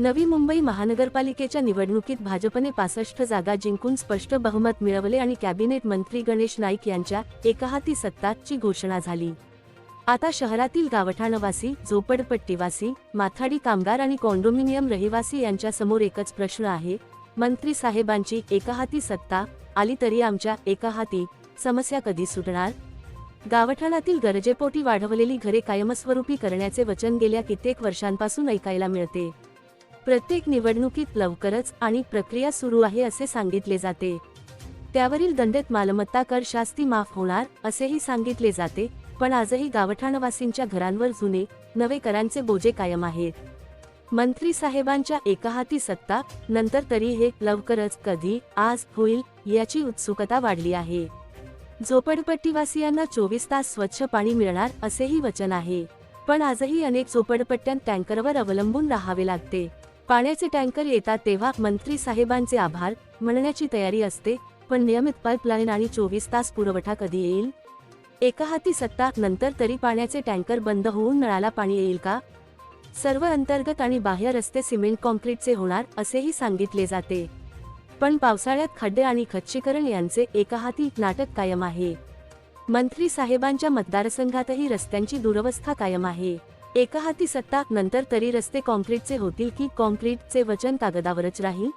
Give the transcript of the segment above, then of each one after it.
नवी मुंबई महानगरपालिकेच्या निवडणुकीत भाजपने पासष्ट जागा जिंकून स्पष्ट बहुमत मिळवले आणि कॅबिनेट मंत्री गणेश नाईक यांच्या एकाहाती सत्ताची घोषणा झाली. आता शहरातील गावठाणवासी झोपडपट्टीवासी माथाडी कामगार आणि कॉन्डोमिनियम रहिवासी यांच्यासमोर एकच प्रश्न आहे मंत्री साहेबांची एकाहाती सत्ता आली तरी आमच्या एकाहाती समस्या कधी सुटणार? गावठाणातील गरजेपोटी वाढवलेली घरे कायमस्वरूपी करण्याचे वचन गेल्या कित्येक वर्षांपासून ऐकायला मिळते. प्रत्येक निवडणुकीत लवकरच आणि प्रक्रिया सुरू आहे असे सांगितले जाते. त्यावरील दंडेत मालमत्ता कर शास्ती माफ होणार असेही सांगितले जाते पण आजही गावठाणवासींच्या घरांवर जुने नवे करांचे बोजे कायम आहेत. मंत्री साहेबांच्या एकहाती सत्ता नंतर तरी हे लवकरच कधी आज होईल याची उत्सुकता वाढली आहे. झोपडपट्टीवासियांना चोवीस तास स्वच्छ पाणी मिळणार असेही वचन आहे. पण आजही अनेक झोपडपट्ट्यांत टँकरवर अवलंबून राहावे लागते. पाण्याचे टँकर येतात तेव्हा मंत्री साहेबांचे आभार म्हणण्याची तयारी असते पण नियमित पाईपलाईन आणि चोवीस तास पुरवठा कधी येईल? एका हाती सत्ता नंतर तरी पाण्याचे टँकर बंद होऊन नळाला पाणी येईल का? सर्व अंतर्गत आणि बाह्य रस्ते सिमेंट कॉन्क्रीटचे होणार असेही सांगितले जाते. पण पावसाळ्यात खड्डे आणि खच्चीकरण यांचे एका हाती नाटक कायम आहे. मंत्री साहेबांच्या मतदारसंघातही रस्त्यांची दुरवस्था कायम आहे. एका हाती सत्ता नंतर तरी रस्ते कॉन्क्रीटचे होतील की कॉन्क्रीटचे वचन कागदावरच राहील?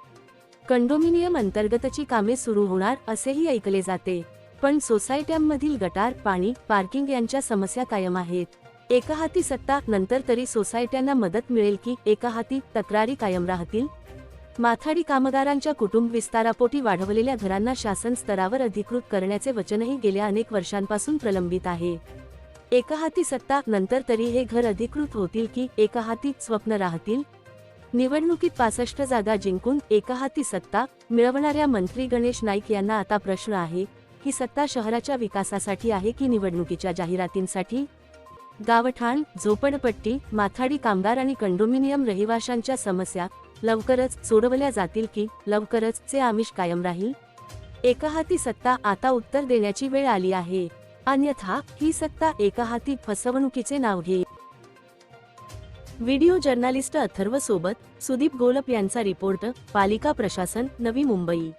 कंडोमिनियम अंतर्गतची कामे सुरू होणार असेही ऐकले जाते. पण सोसायट्यांमधील गटार पाणी पार्किंग यांच्या समस्या कायम आहेत. एका हाती सत्ता नंतर तरी सोसायट्यांना मदत मिळेल की एका हाती तक्रारी कायम राहतील? माथाडी कामगारांच्या कुटुंब विस्तारापोटी वाढवलेल्या घरांना शासन स्तरावर अधिकृत करण्याचे वचनही गेल्या अनेक वर्षांपासून प्रलंबित आहे. एका हाती सत्ता नंतर तरी हे घर अधिकृत होतील की एका हाती स्वप्न राहतील? निवडणुकीत पासष्ट जागा जिंकून एका हाती सत्ता मिळवणाऱ्या मंत्री गणेश नाईक यांना आता प्रश्न आहे ही सत्ता शहराच्या विकासासाठी आहे की निवडणुकीच्या जाहिरातींसाठी? गावठाण झोपडपट्टी माथाडी कामगार आणि कंडोमिनियम रहिवाशांच्या समस्या लवकरच सोडवल्या जातील की लवकरच चे आमिष कायम राहील? एका हाती सत्ता आता उत्तर देण्याची वेळ आली आहे. अन्यथा ही सत्ता एका हाती फसवणुकीचे नाव घेईल व्हिडिओ जर्नालिस्ट अथर्व सोबत सुदीप गोलप यांचा रिपोर्ट पालिका प्रशासन नवी मुंबई.